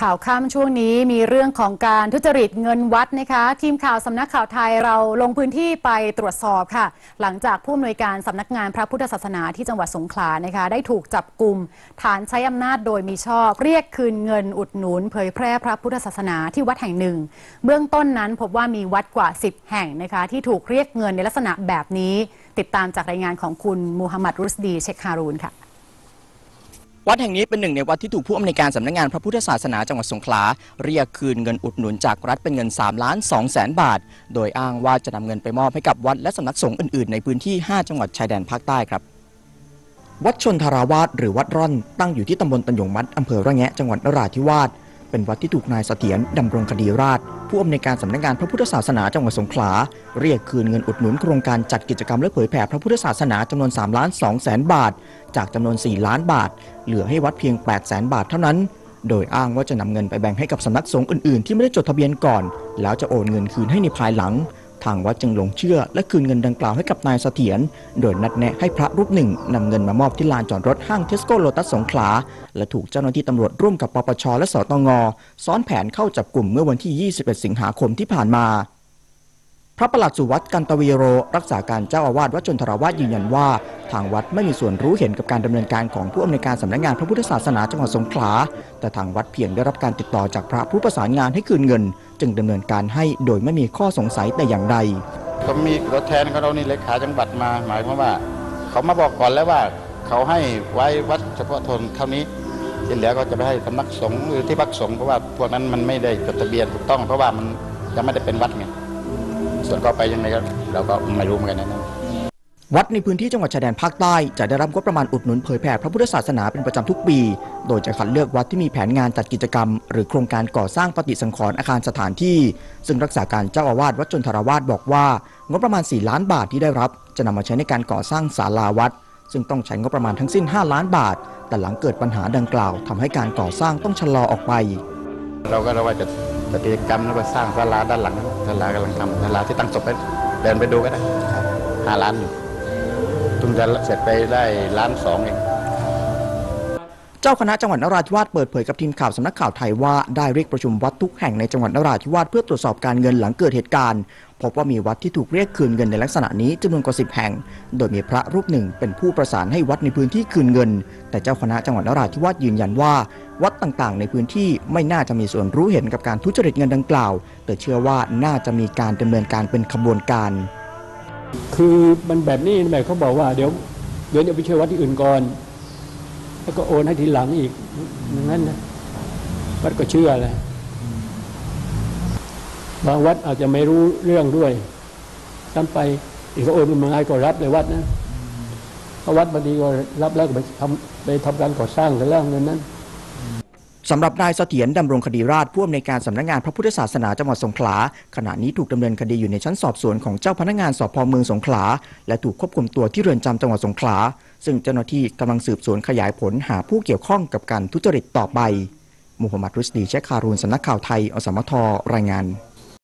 ข่าวค่ำช่วงนี้มีเรื่องของการทุจริตเงินวัดนะคะ ทีมข่าวสำนักข่าวไทยเราลงพื้นที่ไปตรวจสอบค่ะ หลังจากผู้อำนวยการสำนักงานพระพุทธศาสนาที่จังหวัดสงขลานะคะ ได้ถูกจับกลุ่มฐานใช้อำนาจโดยมีชอบ เรียกคืนเงินอุดหนุน เผยแพร่พระพุทธศาสนาที่วัดแห่งหนึ่ง เบื้องต้นนั้นพบว่ามีวัดกว่า 10 แห่งนะคะ ที่ถูกเรียกเงินในลักษณะแบบนี้ ติดตามจากรายงานของคุณมูฮัมหมัดรุสดีเชคฮารูนค่ะ วัดแห่งนี้เป็นหนึ่งในวัดที่ถูกผู้อำนวยการสำนักงานพระพุทธศาสนาจังหวัดสงขลา เรียกคืนเงินอุดหนุนจากรัฐเป็นเงิน3ล้าน2แสนบาท โดยอ้างว่าจะนำเงินไปมอบให้กับวัดและสำนักสงฆ์อื่นๆ ในพื้นที่ 5 จังหวัดชายแดนภาคใต้ครับ วัดชนทราวาสหรือวัดร่อนตั้งอยู่ที่ตำบลตันยงมัดอำเภอระแงะจังหวัดนราธิวาส เป็นวัดที่ถูกนายเสถียรดำรงคดีราช ผู้อำนวยการสำนักงานพระพุทธศาสนาจังหวัดสงขลา เรียกคืนเงินอุดหนุนโครงการจัดกิจกรรมและเผยแผ่พระพุทธศาสนาจำนวน3ล้าน2แสนบาท จากจำนวน 4 ล้านบาท เหลือให้วัดเพียง8แสนบาทเท่านั้น โดยอ้างว่าจะนำเงินไปแบ่งให้กับสำนักสงฆ์อื่นๆ ที่ไม่ได้จดทะเบียนก่อน แล้วจะโอนเงินคืนให้ในภายหลัง ทางวัดจึงหลงเชื่อ และคืนเงินดังกล่าวให้กับนายเสถียร โดยนัดแนะให้พระรูปหนึ่งนำเงินมามอบที่ลานจอดรถห้างเทสโก้โลตัสสงขลา และถูกเจ้าหน้าที่ตำรวจร่วมกับปปชและสตงซ้อนแผนเข้าจับกลุ่มเมื่อวันที่ 21 สิงหาคมที่ผ่านมา พระประหลัดสุวัตกันตวีโร รักษาการเจ้าอาวาสวัดจนทราวาสยืนยันว่า ทางวัดไม่มีส่วนรู้เห็นกับการดำเนินการของผู้อำนวยการสำนักงานพระพุทธศาสนาจังหวัดสงขลา แต่ทางวัดเพียงได้รับการติดต่อจากพระผู้ประสานงานให้คืนเงิน จึงดำเนินการให้โดยไม่มีข้อสงสัยแต่อย่างใด ก็มีตัวแทนของเรานี่เลขาจังหวัดมาหมายความว่า เขามาบอกก่อนแล้วว่า เขาให้ไว้วัดเฉพาะทนเท่านี้ที่เหลือก็จะไปให้สำนักสงฆ์หรือที่พักสงฆ์เพราะว่าพวกนั้นมันไม่ได้จดทะเบียนถูกต้องเพราะว่ามันยังไม่ได้เป็นวัดไง ส่วนก็ไปยังไงก็เราก็ไม่รู้เหมือนกันนะวัดในพื้นที่จังหวัดชายแดนภาคใต้จะได้รับงบประมาณอุดหนุนเผยแผ่พระพุทธศาสนาเป็นประจำทุกปี โดยจะคัดเลือกวัดที่มีแผนงานจัดกิจกรรม หรือโครงการก่อสร้างปฏิสังขรณ์อาคารสถานที่ ซึ่งรักษาการเจ้าอาวาสวัดจนทราวาสบอกว่างบประมาณ 4 ล้านบาทที่ได้รับ จะนำมาใช้ในการก่อสร้างศาลาวัด ซึ่งต้องใช้งบประมาณทั้งสิ้น 5 ล้านบาท แต่หลังเกิดปัญหาดังกล่าวทำให้การก่อสร้างต้องชะลอออกไป เราก็เราว่าจะ จะกิจกรรมแล้วก็สร้างศาลาด้านหลังศาลากำลังทำศาลาที่ตั้งศพไปเดินไปดูก็ได้ห้าล้านอยู่เพิ่งจะเสร็จไปได้ล้านสองเองเจ้าคณะจังหวัดนราธิวาสเปิดเผยกับทีมข่าวสำนักข่าวไทยว่าได้เรียกประชุมวัดทุกแห่งในจังหวัดนราธิวาสเพื่อตรวจสอบการเงินหลังเกิดเหตุการณ์ พบว่ามีวัดที่ถูกเรียกคืนเงินในลักษณะนี้จำนวนกว่า10แห่ง โดยมีพระรูปหนึ่งเป็นผู้ประสานให้วัดในพื้นที่คืนเงิน แต่เจ้าคณะจังหวัดนราธิวาสยืนยันว่า วัดต่างๆ ในพื้นที่ไม่น่าจะมีส่วนรู้เห็นกับการทุจริตเงินดังกล่าว แต่เชื่อว่าน่าจะมีการดำเนินการเป็นขบวนการ คือมันแบบนี้แบบเขาบอกว่าเดี๋ยวเดี๋ยวจะไปช่วยวัดที่อื่นก่อน แล้วก็โอนให้ทีหลังอีกอย่างนั้นนะวัดก็เชื่อแหละ บางวัดอาจจะไม่รู้เรื่องด้วยซ้ำไปอีกก็โอนมาให้ก็รับเลยวัดนะเพราะวัดบางทีก็รับแล้วก็ไปทำไปทำการก่อสร้างกันแล้วเงินนั้นสำหรับนายเสถียรดำรงคดีราชผู้อำนวยการสำนักงานพระพุทธศาสนาจังหวัดสงขลาขณะนี้ถูกดำเนินคดีอยู่ในชั้นสอบสวนของเจ้าพนักงานสอบพเมืองสงขลา และถูกควบคุมตัวที่เรือนจำจังหวัดสงขลา ซึ่งเจ้าหน้าที่กำลังสืบสวนขยายผลหาผู้เกี่ยวข้องกับการทุจริตต่อไปมูฮัมหมัดรุสดีเชคคารูนสำนักข่าวไทย อสมทรายงาน